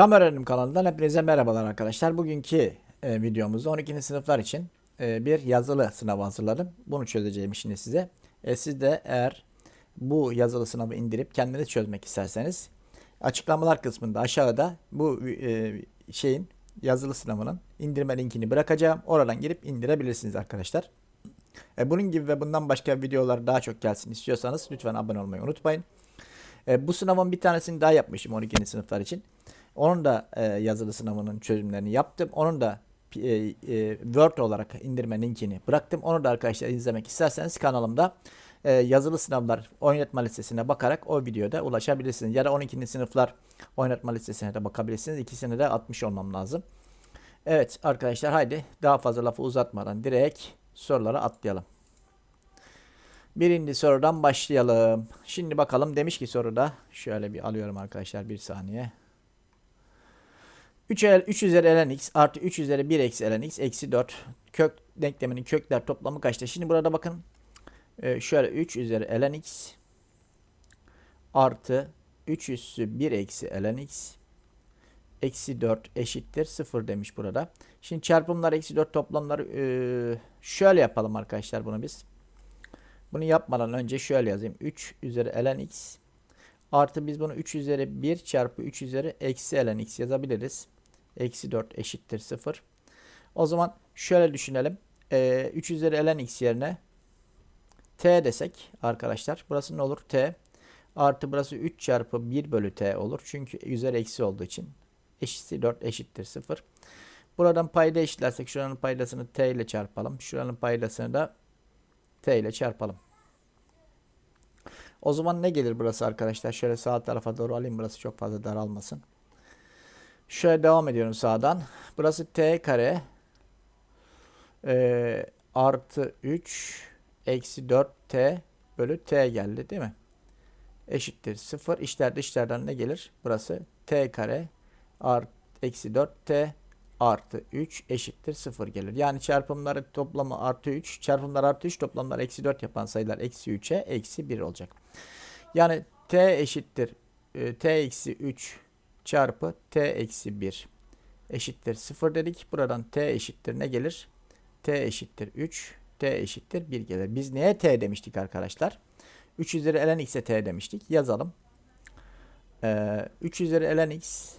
Tam Öğrenim kanalından hepinize merhabalar arkadaşlar. Bugünkü e, videomuzda 12. sınıflar için e, bir yazılı sınav hazırladım. Bunu çözeceğim şimdi size. E, siz de eğer bu yazılı sınavı indirip kendiniz çözmek isterseniz açıklamalar kısmında aşağıda bu e, şeyin yazılı sınavının indirme linkini bırakacağım. Oradan girip indirebilirsiniz arkadaşlar. E, bunun gibi ve bundan başka videolar daha çok gelsin istiyorsanız lütfen abone olmayı unutmayın. E, bu sınavın bir tanesini daha yapmışım 12. sınıflar için. Onun da e, yazılı sınavının çözümlerini yaptım. Onun da e, e, Word olarak indirme linkini bıraktım. Onu da arkadaşlar izlemek isterseniz kanalımda e, yazılı sınavlar oynatma listesine bakarak o videoda ulaşabilirsiniz. Ya da 12. sınıflar oynatma listesine de bakabilirsiniz. İkisini de atmış olmam lazım. Evet arkadaşlar haydi daha fazla lafı uzatmadan direkt sorulara atlayalım. Birinci sorudan başlayalım. Şimdi bakalım demiş ki soruda şöyle bir alıyorum arkadaşlar bir saniye. 3, el, 3 üzeri ln x artı 3 üzeri 1 eksi ln x eksi 4 kök denkleminin kökler toplamı kaçtır? Şimdi burada bakın e, şöyle 3 üzeri ln x artı 3 üssü 1 eksi ln x eksi 4 eşittir 0 demiş burada. Şimdi çarpımlar eksi 4 toplamları e, şöyle yapalım arkadaşlar bunu biz. Bunu yapmadan önce şöyle yazayım. 3 üzeri ln x artı biz bunu 3 üzeri 1 çarpı 3 üzeri eksi ln x yazabiliriz. Eksi 4 eşittir 0. O zaman şöyle düşünelim. Ee, 3 üzeri ln x yerine t desek arkadaşlar. Burası ne olur? t artı burası 3 çarpı 1 bölü t olur. Çünkü üzeri eksi olduğu için eşitsi 4 eşittir 0. Buradan payda eşitlersek şuranın paydasını t ile çarpalım. Şuranın paydasını da t ile çarpalım. O zaman ne gelir burası arkadaşlar? Şöyle sağ tarafa doğru alayım. Burası çok fazla daralmasın. Şöyle devam ediyorum sağdan. Burası t kare e, artı 3 eksi 4t bölü t geldi değil mi? Eşittir 0. İşler dışlardan ne gelir? Burası t kare artı eksi 4t artı 3 eşittir 0 gelir. Yani çarpımları toplamı artı 3, çarpımlar artı 3, toplamlar eksi 4 yapan sayılar eksi 3'e eksi 1 olacak. Yani t eşittir e, t eksi 3 çarpı t eksi 1 eşittir 0 dedik. Buradan t eşittir ne gelir? t eşittir 3, t eşittir 1 gelir. Biz neye t demiştik arkadaşlar? 3 üzeri ln x'e t demiştik. Yazalım. Ee, 3 üzeri ln x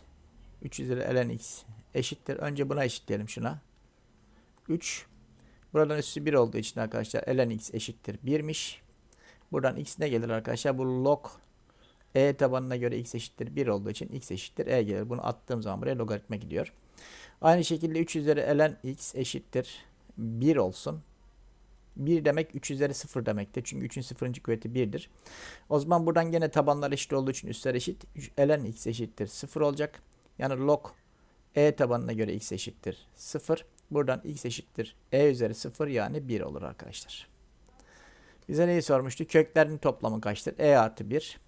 3 üzeri ln x eşittir. Önce buna eşitleyelim şuna. 3 Buradan üssü 1 olduğu için arkadaşlar ln x eşittir 1'miş. Buradan x ne gelir arkadaşlar? Bu log e tabanına göre x eşittir 1 olduğu için x eşittir e gelir. Bunu attığım zaman buraya logaritma gidiyor. Aynı şekilde 3 üzeri ln x eşittir 1 olsun. 1 demek 3 üzeri 0 demektir. Çünkü 3'ün 0. kuvveti 1'dir. O zaman buradan gene tabanlar eşit olduğu için üstler eşit. ln x eşittir 0 olacak. Yani log e tabanına göre x eşittir 0. Buradan x eşittir e üzeri 0 yani 1 olur arkadaşlar. Bize neyi sormuştu? Köklerin toplamı kaçtır? e artı 1.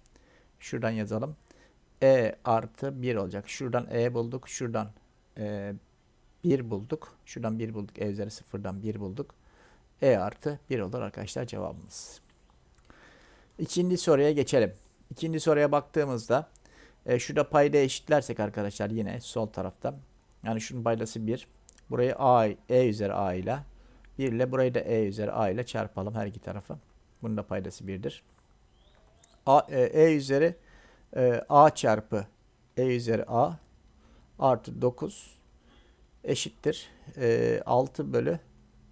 Şuradan yazalım. e artı 1 olacak. Şuradan e bulduk. Şuradan e, 1 bulduk. Şuradan 1 bulduk. e üzeri 0'dan 1 bulduk. e artı 1 olur arkadaşlar cevabımız. İkinci soruya geçelim. İkinci soruya baktığımızda e, şurada payda eşitlersek arkadaşlar yine sol tarafta. Yani şunun paydası 1. Burayı a, e üzeri a ile 1 ile burayı da e üzeri a ile çarpalım her iki tarafı. Bunun da paydası 1'dir. A, e, e üzeri e, a çarpı e üzeri a artı 9 eşittir. E, 6 bölü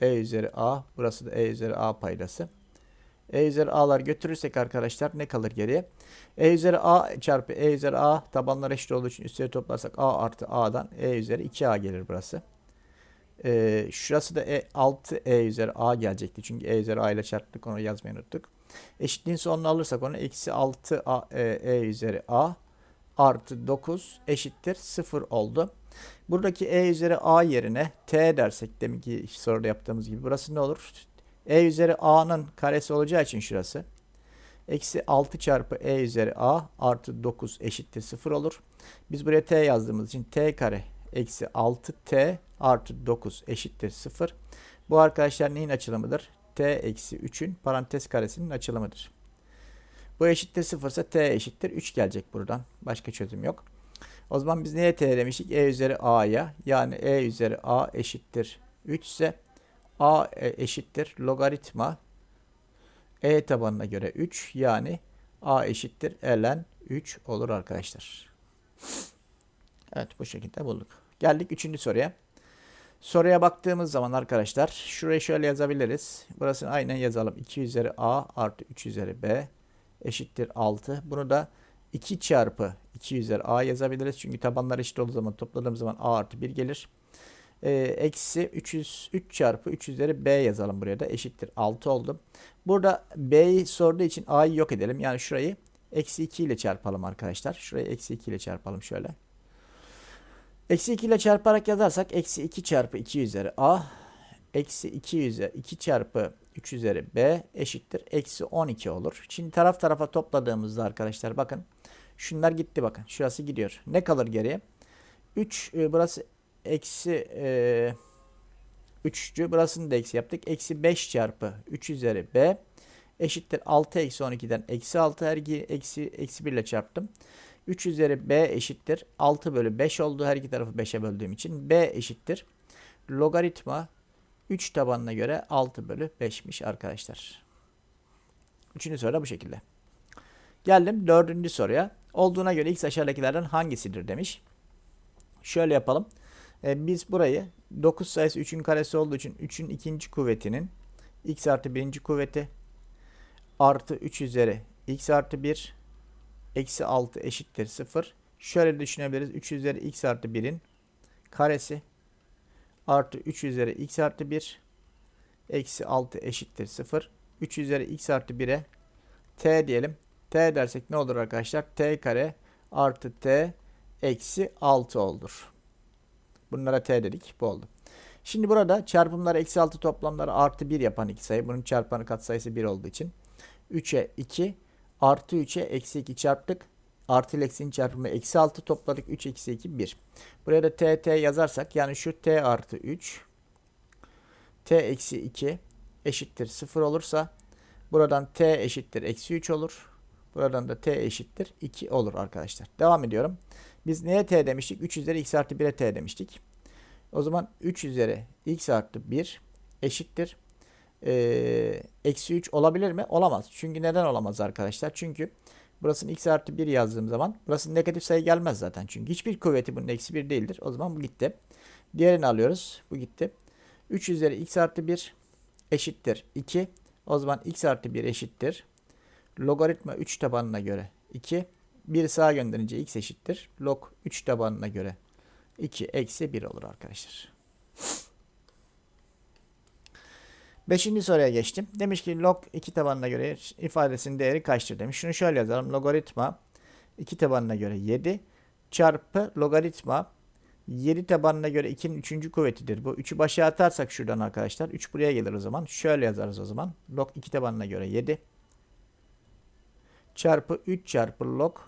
e üzeri a. Burası da e üzeri a paydası. E üzeri a'lar götürürsek arkadaşlar ne kalır geriye? E üzeri a çarpı e üzeri a tabanlar eşit olduğu için üstleri toplarsak a artı a'dan e üzeri 2a gelir burası. E, şurası da e, 6 e üzeri a gelecekti. Çünkü e üzeri a ile çarptık onu yazmayı unuttuk. Eşitliğin sonunu alırsak onu eksi 6 a, e, e üzeri a artı 9 eşittir 0 oldu. Buradaki e üzeri a yerine t dersek deminki soruda yaptığımız gibi burası ne olur? e üzeri a'nın karesi olacağı için şurası. Eksi 6 çarpı e üzeri a artı 9 eşittir 0 olur. Biz buraya t yazdığımız için t kare eksi 6t artı 9 eşittir 0. Bu arkadaşlar neyin açılımıdır? T eksi 3'ün parantez karesinin açılımıdır. Bu eşittir 0 ise t eşittir 3 gelecek buradan. Başka çözüm yok. O zaman biz neye t demiştik? e üzeri a'ya. Yani e üzeri a eşittir 3 ise a e- eşittir logaritma e tabanına göre 3 yani a eşittir ln 3 olur arkadaşlar. Evet bu şekilde bulduk. Geldik üçüncü soruya. Soruya baktığımız zaman arkadaşlar şurayı şöyle yazabiliriz. Burasını aynen yazalım. 2 üzeri a artı 3 üzeri b eşittir 6. Bunu da 2 çarpı 2 üzeri a yazabiliriz. Çünkü tabanlar eşit olduğu zaman topladığımız zaman a artı 1 gelir. Ee, eksi 300, 3 çarpı 3 üzeri b yazalım buraya da eşittir 6 oldu. Burada b'yi sorduğu için a'yı yok edelim. Yani şurayı eksi 2 ile çarpalım arkadaşlar. Şurayı eksi 2 ile çarpalım şöyle. Eksi 2 ile çarparak yazarsak eksi 2 çarpı 2 üzeri a eksi 2 üzeri 2 çarpı 3 üzeri b eşittir. Eksi 12 olur. Şimdi taraf tarafa topladığımızda arkadaşlar bakın. Şunlar gitti bakın. Şurası gidiyor. Ne kalır geriye? 3 e, burası eksi e, 3'cü. Burasını da eksi yaptık. Eksi 5 çarpı 3 üzeri b eşittir 6 eksi 12'den eksi 6 her iki eksi, eksi 1 ile çarptım. 3 üzeri b eşittir 6 bölü 5 oldu. Her iki tarafı 5'e böldüğüm için b eşittir. Logaritma 3 tabanına göre 6 bölü 5'miş arkadaşlar. Üçüncü soru da bu şekilde. Geldim dördüncü soruya. Olduğuna göre x aşağıdakilerden hangisidir demiş. Şöyle yapalım. Ee, biz burayı 9 sayısı 3'ün karesi olduğu için 3'ün ikinci kuvvetinin x artı birinci kuvveti artı 3 üzeri x artı 1 eksi 6 eşittir 0. Şöyle düşünebiliriz. 3 üzeri x artı 1'in karesi artı 3 üzeri x artı 1 eksi 6 eşittir 0. 3 üzeri x artı 1'e t diyelim. t dersek ne olur arkadaşlar? t kare artı t eksi 6 olur. Bunlara t dedik. Bu oldu. Şimdi burada çarpımlar eksi 6 toplamları artı 1 yapan iki sayı. Bunun çarpanı katsayısı 1 olduğu için. 3'e 2 artı 3'e eksi 2 çarptık. Artı ile eksinin çarpımı eksi 6 topladık. 3 eksi 2 1. Buraya da t t yazarsak yani şu t artı 3 t eksi 2 eşittir 0 olursa buradan t eşittir eksi 3 olur. Buradan da t eşittir 2 olur arkadaşlar. Devam ediyorum. Biz neye t demiştik? 3 üzeri x artı 1'e t demiştik. O zaman 3 üzeri x artı 1 eşittir. Ee, eksi 3 olabilir mi? Olamaz. Çünkü neden olamaz arkadaşlar? Çünkü burasının x artı 1 yazdığım zaman burası negatif sayı gelmez zaten. Çünkü hiçbir kuvveti bunun eksi 1 değildir. O zaman bu gitti. Diğerini alıyoruz. Bu gitti. 3 üzeri x artı 1 eşittir 2. O zaman x artı 1 eşittir. Logaritma 3 tabanına göre 2. 1 sağa gönderince x eşittir. Log 3 tabanına göre 2 eksi 1 olur arkadaşlar. Beşinci soruya geçtim. Demiş ki log 2 tabanına göre ifadesinin değeri kaçtır demiş. Şunu şöyle yazalım. Logaritma 2 tabanına göre 7 çarpı logaritma 7 tabanına göre 2'nin 3. kuvvetidir. Bu 3'ü başa atarsak şuradan arkadaşlar. 3 buraya gelir o zaman. Şöyle yazarız o zaman. Log 2 tabanına göre 7 çarpı 3 çarpı log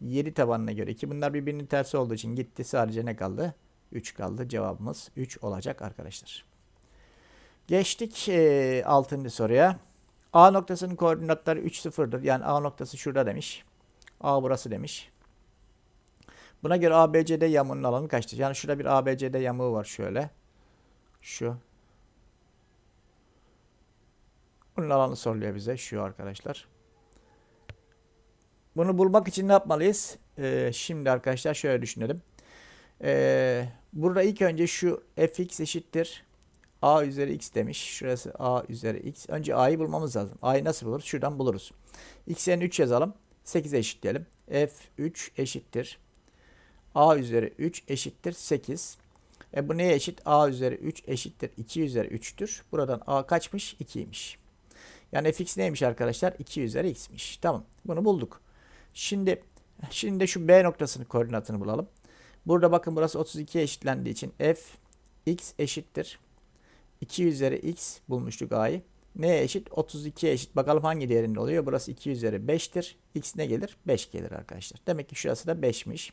7 tabanına göre 2. Bunlar birbirinin tersi olduğu için gitti. Sadece ne kaldı? 3 kaldı. Cevabımız 3 olacak arkadaşlar. Geçtik e, 6. soruya. A noktasının koordinatları 3 sıfırdır. Yani A noktası şurada demiş. A burası demiş. Buna göre ABCD yamuğunun alanı kaçtır? Yani şurada bir ABCD yamuğu var şöyle. Şu. Bunun alanı soruluyor bize. Şu arkadaşlar. Bunu bulmak için ne yapmalıyız? Ee, şimdi arkadaşlar şöyle düşünelim. Ee, burada ilk önce şu fx eşittir. A üzeri x demiş. Şurası a üzeri x. Önce a'yı bulmamız lazım. a'yı nasıl buluruz? Şuradan buluruz. x'in 3 yazalım. 8'e eşitleyelim. f3 eşittir. a üzeri 3 eşittir 8. E bu neye eşit? a üzeri 3 eşittir 2 üzeri 3'tür. Buradan a kaçmış? 2'ymiş. Yani fx neymiş arkadaşlar? 2 üzeri x'miş. Tamam. Bunu bulduk. Şimdi şimdi de şu B noktasının koordinatını bulalım. Burada bakın burası 32'ye eşitlendiği için f x eşittir. 2 üzeri x bulmuştuk a'yı. Neye eşit? 32'ye eşit. Bakalım hangi değerinde oluyor? Burası 2 üzeri 5'tir. x ne gelir? 5 gelir arkadaşlar. Demek ki şurası da 5'miş.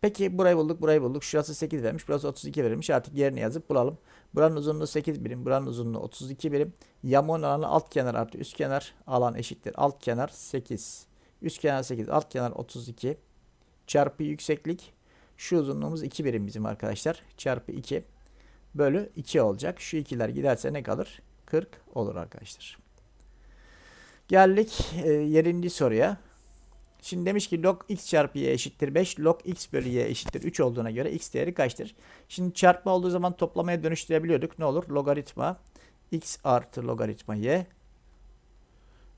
Peki burayı bulduk, burayı bulduk. Şurası 8 vermiş, burası 32 verilmiş. Artık yerini yazıp bulalım. Buranın uzunluğu 8 birim, buranın uzunluğu 32 birim. Yamuğun alanı alt kenar artı üst kenar alan eşittir. Alt kenar 8 Üst kenar 8, alt kenar 32 çarpı yükseklik. Şu uzunluğumuz 2 birim bizim arkadaşlar. Çarpı 2 bölü 2 olacak. Şu ikiler giderse ne kalır? 40 olur arkadaşlar. Geldik e, 7. soruya. Şimdi demiş ki log x çarpı y eşittir 5. Log x bölü y eşittir 3 olduğuna göre x değeri kaçtır? Şimdi çarpma olduğu zaman toplamaya dönüştürebiliyorduk. Ne olur? Logaritma x artı logaritma y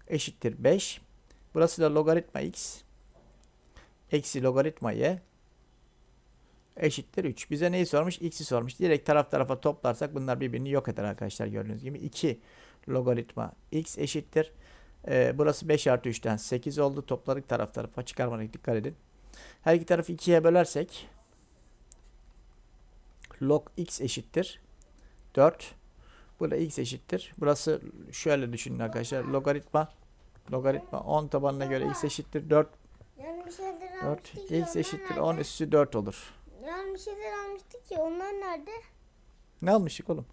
eşittir 5. Burası da logaritma x eksi logaritma y eşittir 3. Bize neyi sormuş? X'i sormuş. Direkt taraf tarafa toplarsak bunlar birbirini yok eder arkadaşlar gördüğünüz gibi. 2 logaritma x eşittir. Ee, burası 5 artı 3'ten 8 oldu. Topladık taraf tarafa çıkarmadık dikkat edin. Her iki tarafı 2'ye bölersek log x eşittir 4. Burada x eşittir. Burası şöyle düşünün arkadaşlar. Logaritma logaritma 10 tabanına göre x eşittir 4. Yani bir şeyler 4 almıştık ki x eşittir nerede? 10 üssü 4 olur. Bir şeyler almıştık ki onlar nerede? Ne almıştık oğlum?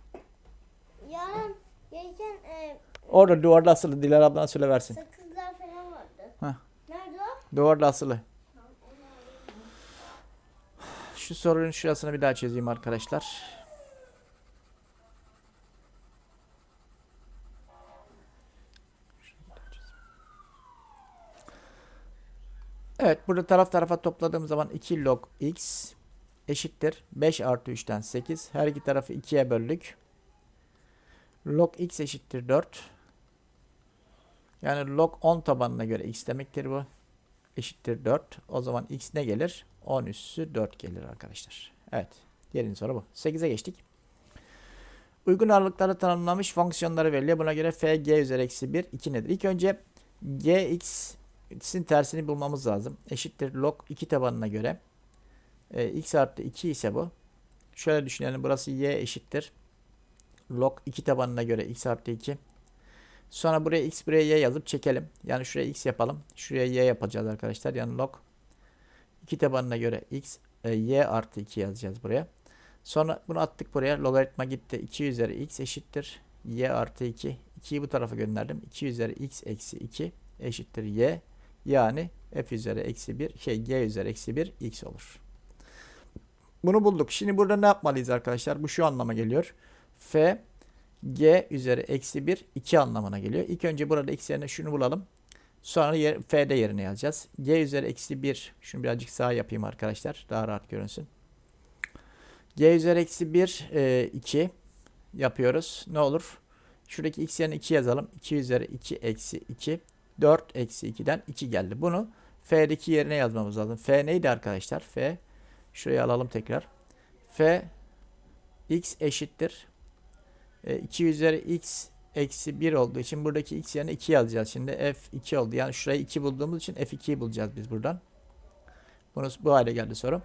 Yarın gelirken e, Orada duvarda asılı. Dilara ablana söyle versin. sakızlar falan vardı. Heh. Nerede o? Duvarda asılı. Şu sorunun şurasını bir daha çözeyim arkadaşlar. Evet burada taraf tarafa topladığım zaman 2 log x eşittir 5 artı 3'ten 8. Her iki tarafı 2'ye böldük. Log x eşittir 4. Yani log 10 tabanına göre x demektir bu eşittir 4. O zaman x ne gelir? 10 üssü 4 gelir arkadaşlar. Evet. Diğer soru bu. 8'e geçtik. Uygun aralıkları tanımlanmış fonksiyonları veriliyor. Buna göre f g üzeri eksi 1 2 nedir? İlk önce g x'in tersini bulmamız lazım. Eşittir log 2 tabanına göre. E, x artı 2 ise bu. Şöyle düşünelim. Burası y eşittir. Log 2 tabanına göre x artı 2. Sonra buraya x buraya y yazıp çekelim. Yani şuraya x yapalım. Şuraya y yapacağız arkadaşlar. Yani log 2 tabanına göre x e, y artı 2 yazacağız buraya. Sonra bunu attık buraya. Logaritma gitti. 2 üzeri x eşittir. y artı 2. 2'yi bu tarafa gönderdim. 2 üzeri x eksi 2 eşittir y. Yani f üzeri eksi 1 şey g üzeri eksi 1 x olur. Bunu bulduk. Şimdi burada ne yapmalıyız arkadaşlar? Bu şu anlama geliyor. f g üzeri eksi 1 2 anlamına geliyor. İlk önce burada x yerine şunu bulalım. Sonra yer, f'de yerine yazacağız. g üzeri eksi 1 şunu birazcık sağa yapayım arkadaşlar. Daha rahat görünsün. g üzeri eksi 1 e, 2 yapıyoruz. Ne olur? Şuradaki x yerine 2 yazalım. 2 üzeri 2 eksi 2 4 eksi 2'den 2 geldi. Bunu f'deki yerine yazmamız lazım. f neydi arkadaşlar? f şuraya alalım tekrar. f x eşittir 2 üzeri x eksi 1 olduğu için buradaki x yerine 2 yazacağız. Şimdi f2 oldu. Yani şurayı 2 bulduğumuz için f2'yi bulacağız biz buradan. Bunu bu hale geldi soru.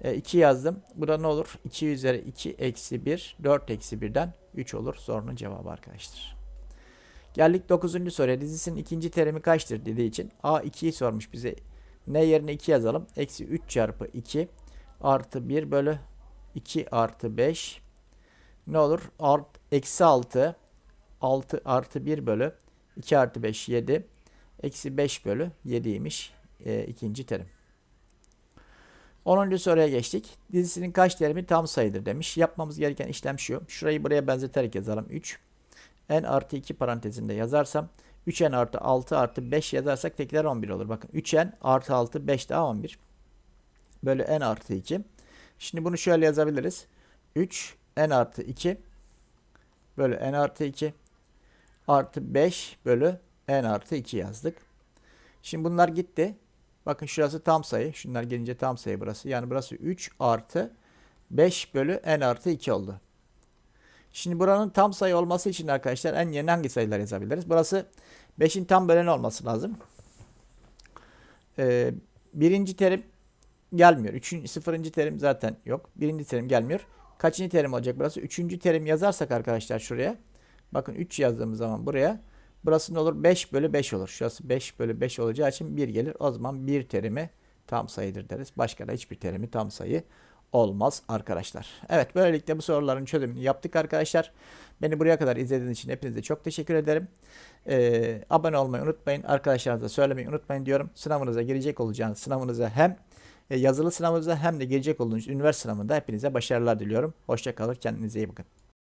E, 2 yazdım. Burada ne olur? 2 üzeri 2 eksi 1 4 eksi 1'den 3 olur. Sorunun cevabı arkadaşlar. Geldik 9. soruya. Dizisinin ikinci terimi kaçtır dediği için A2'yi sormuş bize. Ne yerine 2 yazalım? Eksi 3 çarpı 2 artı 1 bölü 2 artı 5 ne olur? Art, eksi 6 6 artı 1 bölü 2 artı 5 7 eksi 5 bölü 7'ymiş e, ikinci terim. 10. soruya geçtik. Dizisinin kaç terimi tam sayıdır demiş. Yapmamız gereken işlem şu. Şurayı buraya benzeterek yazalım. 3 n artı 2 parantezinde yazarsam 3n artı 6 artı 5 yazarsak tekrar 11 olur. Bakın 3n artı 6 5 daha 11 bölü n artı 2. Şimdi bunu şöyle yazabiliriz. 3 n artı 2 bölü n artı 2 artı 5 bölü n artı 2 yazdık. Şimdi bunlar gitti. Bakın şurası tam sayı. Şunlar gelince tam sayı burası. Yani burası 3 artı 5 bölü n artı 2 oldu. Şimdi buranın tam sayı olması için arkadaşlar en yerine hangi sayılar yazabiliriz? Burası 5'in tam böleni olması lazım. Ee, birinci terim gelmiyor. Üçüncü, sıfırıncı terim zaten yok. Birinci terim gelmiyor. Kaçıncı terim olacak burası? Üçüncü terim yazarsak arkadaşlar şuraya. Bakın 3 yazdığımız zaman buraya. Burası ne olur? 5 bölü 5 olur. Şurası 5 bölü 5 olacağı için 1 gelir. O zaman bir terimi tam sayıdır deriz. Başka da hiçbir terimi tam sayı olmaz arkadaşlar. Evet böylelikle bu soruların çözümünü yaptık arkadaşlar. Beni buraya kadar izlediğiniz için hepinize çok teşekkür ederim. Ee, abone olmayı unutmayın. Arkadaşlarınıza söylemeyi unutmayın diyorum. Sınavınıza girecek olacağınız sınavınıza hem yazılı sınavınızda hem de gelecek olduğunuz üniversite sınavında hepinize başarılar diliyorum. Hoşçakalın. Kendinize iyi bakın.